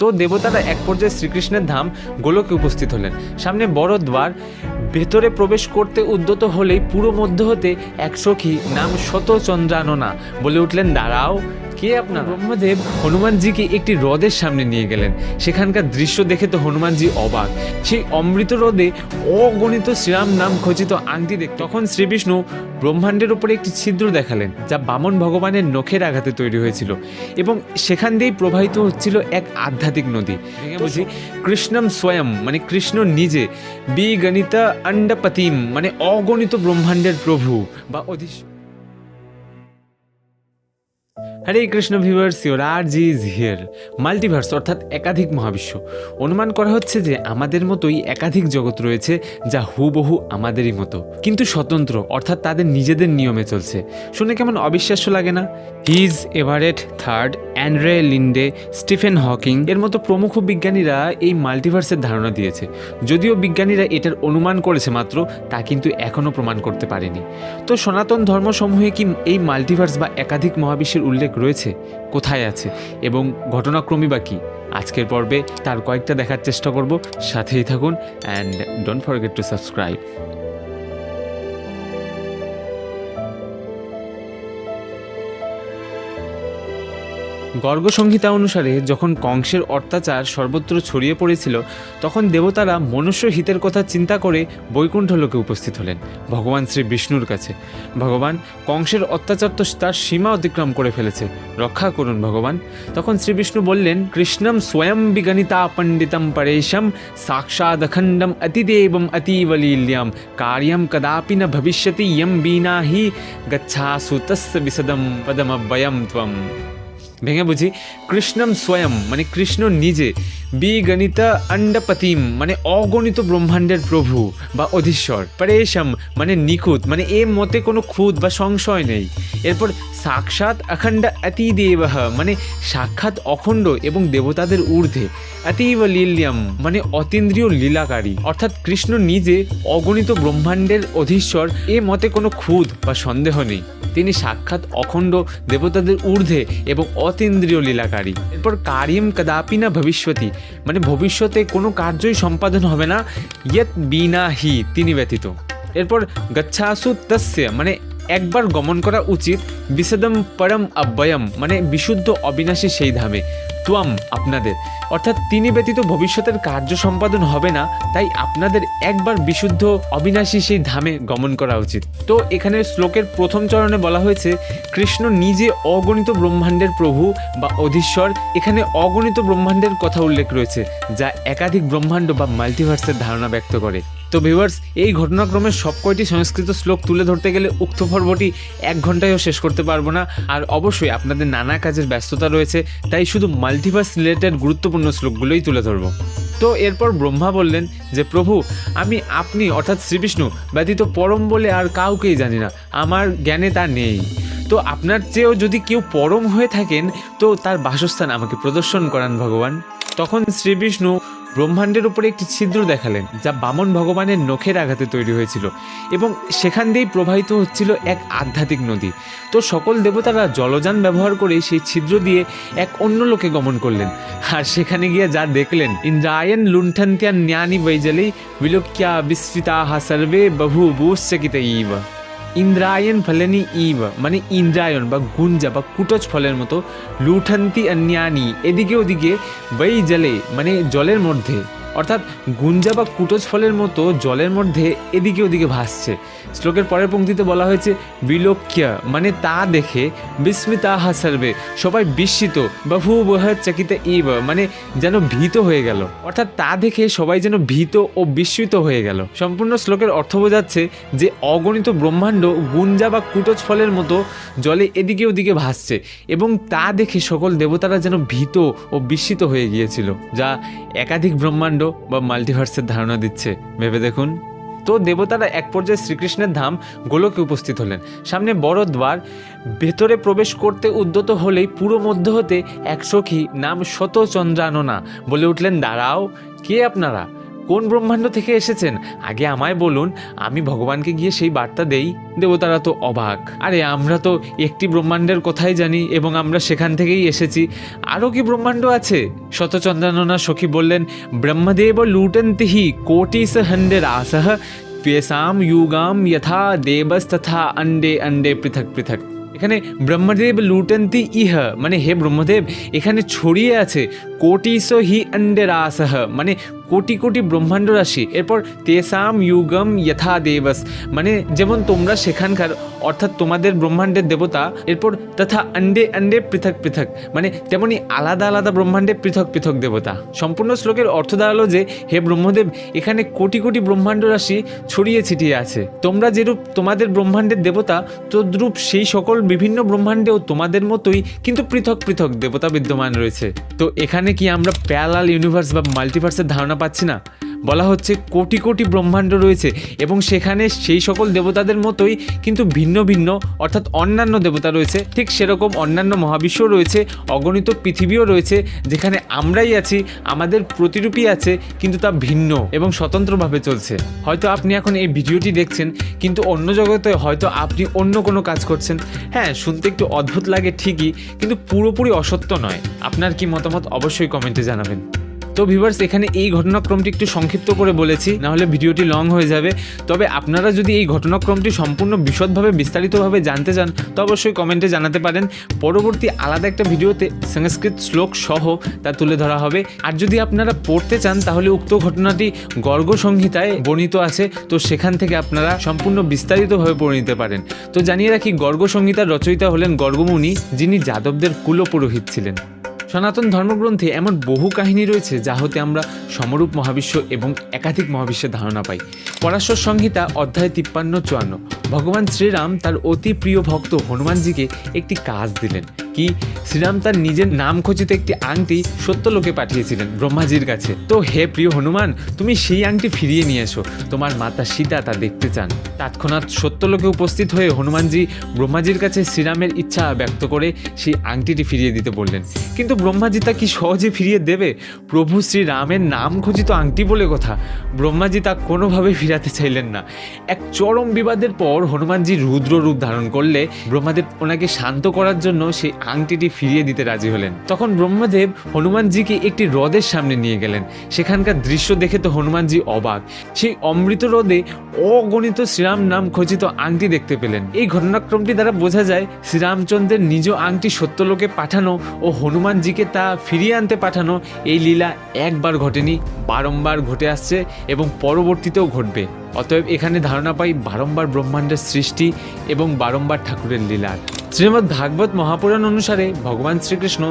তো দেবতারা এক পর্যায়ে শ্রীকৃষ্ণের ধাম গোলকে উপস্থিত হলেন। সামনে বড় দ্বার, ভেতরে প্রবেশ করতে উদ্যত হলেই পুরো মধ্য হতে এক সখী নাম শত চন্দ্রাননা বলে উঠলেন, দাঁড়াও কে আপনার? ব্রহ্মদেব হনুমানজিকে একটি হ্রদের সামনে নিয়ে গেলেন। সেখানকার দৃশ্য দেখে তো হনুমানজি অবাক। সেই অমৃত হ্রদে অগণিত শ্রীরাম নাম খচিত আংটি দেখ তখন শ্রীবিষ্ণু ব্রহ্মাণ্ডের উপরে একটি ছিদ্র দেখালেন যা বামন ভগবানের নখের আঘাতে তৈরি হয়েছিল এবং সেখান দিয়েই প্রবাহিত হচ্ছিল এক আধ্যাত্মিক নদী। বুঝি। কৃষ্ণম স্বয়ং মানে কৃষ্ণ নিজে বি গণিতা অন্ডপতিম মানে অগণিত ব্রহ্মাণ্ডের প্রভু বা অধীশ হরে কৃষ্ণ ভিউয়ার্স ইউর আর জি ইজ হিয়ার মাল্টিভার্স অর্থাৎ একাধিক মহাবিশ্ব। অনুমান করা হচ্ছে যে আমাদের মতোই একাধিক জগৎ রয়েছে যা হুবহু আমাদেরই মতো। কিন্তু স্বতন্ত্র, অর্থাৎ তাদের নিজেদের নিয়মে চলছে। শুনে কেমন অবিশ্বাস্য লাগে না? Hugh Everett third Andrei Linde Stephen Hawking এর মতো প্রমুখ বিজ্ঞানীরা এই মাল্টিভার্সের ধারণা দিয়েছে। যদিও বিজ্ঞানীরা এটার অনুমান করেছে মাত্র, তা কিন্তু এখনও প্রমাণ করতে পারেনি। তো সনাতন ধর্মসমূহে কি এই মাল্টিভার্স বা একাধিক মহাবিশ্বের উল্লেখ রয়েছে, কোথায় আছে এবং ঘটনাক্রমী বা কী। আজকের পর্বে তার কয়েকটা দেখার চেষ্টা করব, সাথেই থাকুন and don't forget to subscribe Garga Samhita অনুসারে যখন কংসের অত্যাচার সর্বত্র ছড়িয়ে পড়েছিল, তখন দেবতারা মনুষ্য হিতের কথা চিন্তা করে বৈকুণ্ঠ লোকে উপস্থিত হলেন, ভগবান শ্রী বিষ্ণুর কাছে। ভগবান কংসের অত্যাচার তো তার সীমা অতিক্রম করে ফেলেছে। রক্ষা করুন ভগবান। তখন শ্রী বিষ্ণু বললেন, কৃষ্ণম স্বয়ং বিগণিতা পণ্ডিতম পরেশম সাক্ষাৎ অখণ্ডম অতিদেবম অতীবলীল্যম। কার্যম কদাপি ন ভবিষ্যতি, ইয়ম বীনা হি গচ্ছাসু তস্য বিশদম পদমব্যয়ম ত্বম। ভেঙে বুঝি কৃষ্ণম স্বয়ং মানে কৃষ্ণ নিজে। বিগণিত অন্ডপতিম মানে অগণিত ব্রহ্মাণ্ডের প্রভু বা অধীশ্বর। পরেশম মানে নিখুঁত মানে এ মতে কোনো খুঁত বা সংশয় নেই। এরপর সাক্ষাৎ অখণ্ড অতিদেব মানে সাক্ষাৎ অখণ্ড এবং দেবতাদের ঊর্ধ্বে। অতীব লীল্যম মানে অতীন্দ্রিয় লীলাকারী। অর্থাৎ কৃষ্ণ নিজে অগণিত ব্রহ্মাণ্ডের অধীশ্বর, এ মতে কোনো খুঁত বা সন্দেহ নেই। তিনি সাক্ষাৎ অখণ্ড দেবতাদের ঊর্ধ্বে এবং অতীন্দ্রিয় লীলাকারী। এরপর কারিম, কদাপি না ভবিষ্যতি মানে ভবিষ্যতে কোনো কার্যই সম্পাদন হবে না ইয়ত বিনা হি তিনি ব্যতীত। এরপর গচ্ছাসু তস্য মানে একবার গমন করা উচিত বিশদম পরম অব্যয়ম মানে বিশুদ্ধ অবিনাশী সেই ধামে। ত্বম আপনাদের। অর্থাৎ তিনি ব্যতীত ভবিষ্যতের কার্য সম্পাদন হবে না, তাই আপনাদের একবার বিশুদ্ধ অবিনাশী সেই ধামে গমন করা উচিত। তো এখানে শ্লোকের প্রথম চরণে বলা হয়েছে, কৃষ্ণ নিজে অগণিত ব্রহ্মাণ্ডের প্রভু বা অধীশ্বর। এখানে অগণিত ব্রহ্মাণ্ডের কথা উল্লেখ রয়েছে, যা একাধিক ব্রহ্মাণ্ড বা মাল্টিভার্সের ধারণা ব্যক্ত করে। তো ভিউয়ার্স, এই ঘটনাক্রমে সব কয়টি সংস্কৃত শ্লোক তুলে ধরতে গেলে উক্ত পর্বটি এক ঘন্টায়ও শেষ করতে পারব না। আর অবশ্যই আপনাদের নানা কাজের ব্যস্ততা রয়েছে, তাই শুধু মাল্টিভার্স রিলেটেড গুরুত্বপূর্ণ শ্লোকগুলোই তুলে ধরবো। তো এরপর ব্রহ্মা বললেন যে, প্রভু, আমি আপনি অর্থাৎ শ্রীবিষ্ণু ব্যতীত পরম বলে আর কাউকেই জানি না, আমার জ্ঞানে তা নেই। তো আপনার চেয়েও যদি কেউ পরম হয়ে থাকেন, তো তার বাসস্থান আমাকে প্রদর্শন করান ভগবান। তখন শ্রীবিষ্ণু ব্রহ্মাণ্ডের উপরে একটি ছিদ্র দেখালেন, যা বামন ভগবানের নখের আঘাতে তৈরি হয়েছিল এবং সেখান দিয়েই প্রবাহিত হচ্ছিল এক আধ্যাত্মিক নদী। তো সকল দেবতারা জলযান ব্যবহার করে সেই ছিদ্র দিয়ে এক অন্য লোকে গমন করলেন। আর সেখানে গিয়ে যা দেখলেন ইন্দ্রায়ণ লুণ্ঠন্ত্যা জ্ঞানী বৈজলি বিলোক্যা বিস্মিতাহা সর্বে বহু বুশ্চকিত ইব ইন্দ্রায়ণ ফলেনি ইব মানে ইন্দ্রায়ণ বা গুঞ্জা বা কুটজ ফলের মতো লুঠন্তি অন্যানি এদিকে ওদিকে বৈ জলে মানে জলের মধ্যে অর্থাৎ গুঞ্জা বা কুটজ ফলের মতো জলের মধ্যে এদিকে ওদিকে ভাসছে। শ্লোকের পরের পঙ্ক্তিতে বলা হয়েছে বিলোক্যা মানে তা দেখে, বিস্মিতা হাসারবে সবাই বিস্মিত, বহু বহ চকিত ইব মানে যেন ভীত হয়ে গেল। অর্থাৎ তা দেখে সবাই যেন ভীত ও বিস্মিত হয়ে গেল। সম্পূর্ণ শ্লোকের অর্থ বোঝাচ্ছে যে অগণিত ব্রহ্মাণ্ড গুঞ্জা বা কুটজ ফলের মতো জলে এদিকে ওদিকে ভাসছে এবং তা দেখে সকল দেবতারা যেন ভীত ও বিস্মিত হয়ে গিয়েছিল, যা একাধিক ব্রহ্মাণ্ড বা মাল্টিভার্সের ধারণা দিচ্ছে। ভেবে দেখুন। তো দেবতারা এক পর্যায়ে শ্রীকৃষ্ণের ধাম গোলকে উপস্থিত হলেন। সামনে বড় দ্বার, ভেতরে প্রবেশ করতে উদ্যত হলেই পুরো মধ্য হতে এক সখী নাম শত চন্দ্রাননা বলে উঠলেন, দাঁড়াও, কে আপনারা? কোন ব্রহ্মাণ্ড থেকে এসেছেন? আগে আমায় বলুন, আমি ভগবানকে গিয়ে সেই বার্তা দেই। দেবতারা তো অবাক। আরে, আমরা তো একটি ব্রহ্মাণ্ডের কথাই জানি এবং আমরা সেখান থেকেই এসেছি। আরও কি ব্রহ্মাণ্ড আছে? শতচন্দ্রাননা সখী বললেন, ব্রহ্মদেব লুটন্তিহি কোটি হন্ডে রাসহ পেশাম ইউগাম যথা দেবস তথা অন্ডে অন্ডে পৃথক পৃথক। এখানে ব্রহ্মদেব লুটন্তি ইহ মানে হে ব্রহ্মদেব, এখানে ছড়িয়ে আছে কোটিস হি অন্ডে রাসহ মানে কোটি কোটি ব্রহ্মাণ্ড রাশি। এরপর তেসাম ইউগম, যথা দেবস। মানে যেমন তোমরা সেখানকার, অর্থাৎ তোমাদের ব্রহ্মাণ্ডের দেবতা, এরপর তথা অন্ডে অন্ডে পৃথক পৃথক। মানে তেমনি আলাদা আলাদা ব্রহ্মাণ্ডে পৃথক পৃথক দেবতা। সম্পূর্ণ শ্লোকের অর্থ দাঁড়াল যে, হে ব্রহ্মদেব, এখানে কোটি কোটি ব্রহ্মাণ্ড রাশি ছড়িয়ে ছিটিয়ে আছে। তোমরা যেরূপ তোমাদের ব্রহ্মাণ্ডের দেবতা, তদ্রূপ সেই সকল বিভিন্ন ব্রহ্মাণ্ডেও তোমাদের মতোই কিন্তু পৃথক পৃথক দেবতা বিদ্যমান রয়েছে। তো এখানে কি আমরা প্যারালাল ইউনিভার্স বা মাল্টিভার্সের ধারণা পাচ্ছি না। বলা হচ্ছে কোটি কোটি ব্রহ্মাণ্ড রয়েছে এবং সেখানে সেই সকল দেবতাদের মতোই কিন্তু ভিন্ন ভিন্ন অর্থাৎ অন্যান্য দেবতা রয়েছে। ঠিক সেরকম অন্যান্য মহাবিশ্ব রয়েছে, অগণিত পৃথিবীও রয়েছে, যেখানে আমরাই আছি, আমাদের প্রতিরূপী আছে, কিন্তু তা ভিন্ন এবং স্বতন্ত্রভাবে চলছে। হয়তো আপনি এখন এই ভিডিওটি দেখছেন, কিন্তু অন্য জগতে হয়তো আপনি অন্য কোনো কাজ করছেন। হ্যাঁ শুনতে একটু অদ্ভুত লাগে ঠিকই, কিন্তু পুরোপুরি অসত্য নয়। আপনার কি মতামত অবশ্যই কমেন্টে জানাবেন। তো ভিভার্স এখানে এই ঘটনাক্রমটি একটু সংক্ষিপ্ত করে বলেছি, নাহলে ভিডিওটি লং হয়ে যাবে। তবে আপনারা যদি এই ঘটনাক্রমটি সম্পূর্ণ বিশদভাবে, বিস্তারিতভাবে জানতে চান, তো অবশ্যই কমেন্টে জানাতে পারেন। পরবর্তী আলাদা একটা ভিডিওতে সংস্কৃত শ্লোক সহ তা তুলে ধরা হবে। আর যদি আপনারা পড়তে চান, তাহলে উক্ত ঘটনাটি গর্গ সংহিতায় বর্ণিত আছে, তো সেখান থেকে আপনারা সম্পূর্ণ বিস্তারিতভাবে পড়ে নিতে পারেন। তো জানিয়ে রাখি, গর্গ সংহিতার রচয়িতা হলেন গর্গমুনি, যিনি যাদবদের কুলপুরোহিত ছিলেন। সনাতন ধর্মগ্রন্থে এমন বহু কাহিনী রয়েছে যা হতে আমরা সমরূপ মহাবিশ্ব এবং একাধিক মহাবিশ্বের ধারণা পাই। পরাশর সংহিতা অধ্যায় তিপ্পান্ন চুয়ান্ন। ভগবান শ্রীরাম তার অতি প্রিয় ভক্ত হনুমানজিকে একটি কাজ দিলেন। কি? শ্রীরাম তার নিজের নাম খচিত একটি আংটি সত্যলোকে পাঠিয়েছিলেন ব্রহ্মাজির কাছে। তো হে প্রিয় হনুমান, তুমি সেই আংটি ফিরিয়ে নিয়ে এসো। তোমার মাতা সীতা তা দেখতে চান। তৎক্ষণাৎ সত্যলোকে উপস্থিত হয়ে হনুমানজি ব্রহ্মাজির কাছে শ্রীরামের ইচ্ছা ব্যক্ত করে সেই আংটিটি ফিরিয়ে দিতে বললেন। কিন্তু ব্রহ্মাজি তা কি সহজে ফিরিয়ে দেবে? প্রভু শ্রীরামের নাম খচিত আংটি বলে কথা। ব্রহ্মাজি তা কোনোভাবে ফিরাতে চাইলেন না। এক চরম বিবাদের পর হনুমানজি রুদ্র রূপ ধারণ করলে ব্রহ্মাদেব ওনাকে শান্ত করার জন্য সেই আংটিটি ফিরিয়ে দিতে রাজি হলেন। তখন ব্রহ্মদেব হনুমানজিকে একটি হ্রদের সামনে নিয়ে গেলেন। সেখানকার দৃশ্য দেখে তো হনুমানজি অবাক। সেই অমৃত হ্রদে অগণিত শ্রীরাম নাম খচিত আংটি দেখতে পেলেন। এই ঘটনাক্রমটি দ্বারা বোঝা যায় শ্রীরামচন্দ্রের নিজ আংটি সত্যলোকে পাঠানো ও হনুমানজিকে তা ফিরিয়ে আনতে পাঠানো এই লীলা একবার ঘটেনি বারংবার ঘটে আসছে এবং পরবর্তীতেও ঘটবে। অতএব এখানে ধারণা পাই বারম্বার ব্রহ্মাণ্ডের সৃষ্টি এবং বারম্বার ঠাকুরের লীলার শ্রীমদ্ ভাগবত মহাপুরাণ অনুসারে ভগবান শ্রীকৃষ্ণ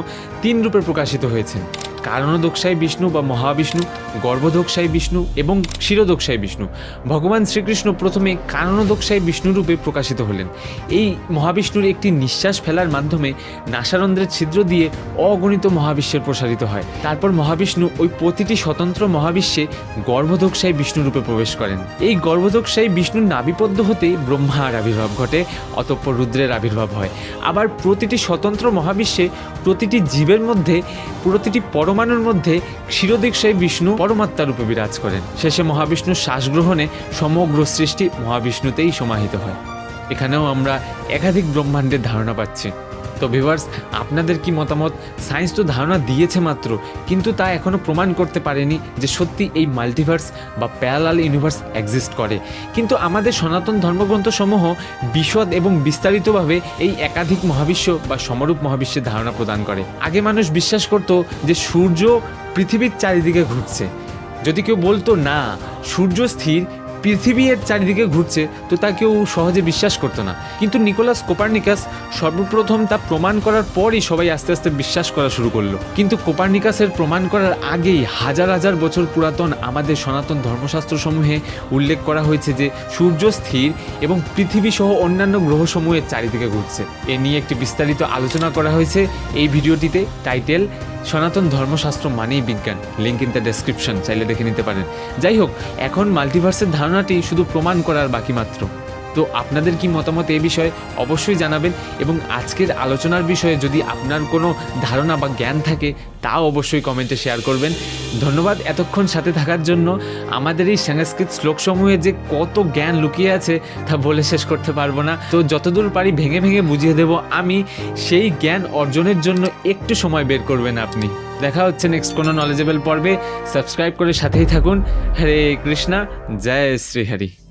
তিন রূপে প্রকাশিত হয়েছেন। কারণদোক্ষায় বিষ্ণু বা মহাবিষ্ণু গর্ভদোক্ষায় বিষ্ণু এবং ক্ষীরদোক্ষায় বিষ্ণু। ভগবান শ্রীকৃষ্ণ প্রথমে কারণদোক্ষায় বিষ্ণু রূপে প্রকাশিত হলেন। এই মহাবিষ্ণুর একটি নিঃশ্বাস ফেলার মাধ্যমে নাসারন্ধ্রের ছিদ্র দিয়ে অগণিত মহাবিশ্বের প্রসারিত হয়। তারপর মহাবিষ্ণু ওই প্রতিটি স্বতন্ত্র মহাবিশ্বে গর্ভদোক্ষায় বিষ্ণু রূপে প্রবেশ করেন। এই গর্ভদোক্ষায় বিষ্ণুর নাবিপদ্য হতে ব্রহ্মার আবির্ভাব ঘটে, অতঃপর রুদ্রের আবির্ভাব হয়। আবার প্রতিটি স্বতন্ত্র মহাবিশ্বে প্রতিটি জীবের মধ্যে, প্রতিটি পরমাণুর মধ্যে ক্ষীরদীক্ষায় বিষ্ণু পরমাত্মা রূপে বিরাজ করেন। শেষে মহাবিষ্ণুর শ্বাসগ্রহণে সমগ্র সৃষ্টি মহাবিষ্ণুতেই সমাহিত হয়। এখানেও আমরা একাধিক ব্রহ্মাণ্ডের ধারণা পাচ্ছি। তো ভিভার্স আপনাদের কি মতামত? সায়েন্স তো ধারণা দিয়েছে মাত্র, কিন্তু তা এখনও প্রমাণ করতে পারেনি যে সত্যি এই মাল্টিভার্স বা প্যারালাল ইউনিভার্স এক্সিস্ট করে। কিন্তু আমাদের সনাতন ধর্মগ্রন্থসমূহ বিশদ এবং বিস্তারিতভাবে এই একাধিক মহাবিশ্ব বা সমরূপ মহাবিশ্বের ধারণা প্রদান করে। আগে মানুষ বিশ্বাস করত যে সূর্য পৃথিবীর চারিদিকে ঘুরছে। যদি কেউ বলতো, না, সূর্য স্থির পৃথিবী এর চারিদিকে ঘুরছে, তো তা কেউ সহজে বিশ্বাস করতো না। কিন্তু নিকোলাস কোপার্নিকাস সর্বপ্রথম তা প্রমাণ করার পরই সবাই আস্তে আস্তে বিশ্বাস করা শুরু করল। কিন্তু কোপার্নিকাসের প্রমাণ করার আগেই হাজার হাজার বছর পুরাতন আমাদের সনাতন ধর্মশাস্ত্রসমূহে উল্লেখ করা হয়েছে যে, সূর্য স্থির এবং পৃথিবী সহ অন্যান্য গ্রহসমূহের চারিদিকে ঘুরছে। এ নিয়ে একটি বিস্তারিত আলোচনা করা হয়েছে এই ভিডিওটিতে। টাইটেল সনাতন ধর্মশাস্ত্র মানেই বিজ্ঞান। লিঙ্ক ইন দ্য ডেসক্রিপশন চাইলে দেখে নিতে পারেন। যাই হোক, এখন মাল্টিভার্সের ধারণাটি শুধু প্রমাণ করার বাকি মাত্র। তো আপনাদের কি মতামত এ বিষয়ে অবশ্যই জানাবেন এবং আজকের আলোচনার বিষয়ে যদি আপনার কোনো ধারণা বা জ্ঞান থাকে, তা অবশ্যই কমেন্টে শেয়ার করবেন। ধন্যবাদ এতক্ষণ সাথে থাকার জন্য। আমাদের এই সংস্কৃত শ্লোকসমূহে যে কত জ্ঞান লুকিয়ে আছে, তা বলে শেষ করতে পারব না। তো যতদূর পারি ভেঙে ভেঙে বুঝিয়ে দেব, আমি সেই জ্ঞান অর্জনের জন্য একটু সময় বের করবেন আপনি। দেখা হচ্ছে নেক্সট কোনো নলেজেবল পর্বে। সাবস্ক্রাইব করে সাথেই থাকুন। হরে কৃষ্ণা, জয় শ্রীহরি।